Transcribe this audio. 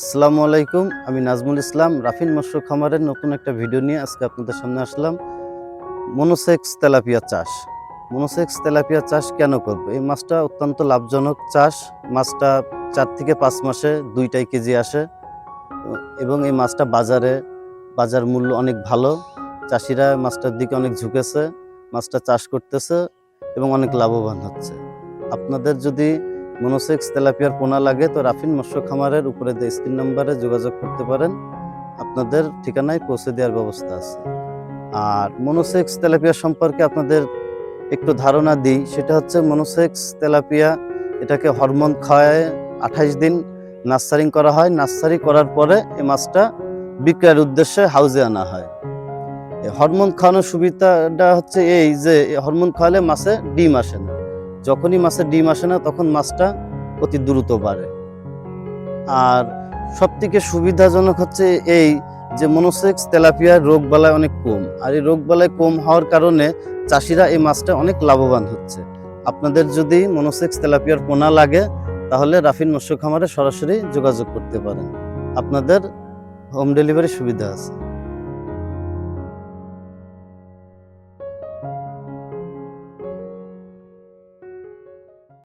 আসসালামু আলাইকুম, আমি নাজমুল ইসলাম, রাফিন মৎস্য খামারের নতুন একটা ভিডিও নিয়ে আজকে আপনাদের সামনে আসলাম। মনোসেক্স তেলাপিয়া চাষ। মনোসেক্স তেলাপিয়া চাষ কেন করব? এই মাছটা অত্যন্ত লাভজনক চাষ। মাছটা চার থেকে পাঁচ মাসে দুইটাই কেজি আসে। এবং এই মাছটা বাজারে, বাজার মূল্য অনেক ভালো। চাষিরা মাছটার দিকে অনেক ঝুঁকেছে। মাছটা চাষ করতেছে এবং অনেক লাভবান হচ্ছে। আপনাদের যদি মনোসেক্স, তেলাপিয়ার পোনা লাগে তো রাফিন মৎস্য খামারের উপরে যে স্ক্রিন নাম্বারে যোগাযোগ করতে পারেন। আপনাদের ঠিকানায় পৌঁছে দেওয়ার ব্যবস্থা আছে। আর মনোসেক্স, তেলাপিয়া সম্পর্কে আপনাদের একটু ধারণা দিই, সেটা হচ্ছে মনোসেক্স, তেলাপিয়া, এটাকে হরমোন খাওয়ায় আঠাইশ দিন নার্সারিং করা হয়। নার্সারি করার পরে এই মাছটা বিক্রয়ের উদ্দেশ্যে হাউজে আনা হয়। হরমোন খাওয়ানোর সুবিধাটা হচ্ছে এই যে হরমোন খাওয়ালে মাছে ডিম আসে না। যখনই মাছের ডিম আসে না, তখন মাছটা অতি দ্রুত বাড়ে। আর সব থেকে সুবিধাজনক হচ্ছে এই যে মনোসেক্স তেলাপিয়ার রোগ বালায় অনেক কম। আর এই রোগ বালায় কম হওয়ার কারণে চাষিরা এই মাছটা অনেক লাভবান হচ্ছে। আপনাদের যদি মনোসেক্স তেলাপিয়ার পোনা লাগে, তাহলে রাফিন মৎস্য খামারে সরাসরি যোগাযোগ করতে পারেন। আপনাদের হোম ডেলিভারি সুবিধা আছে।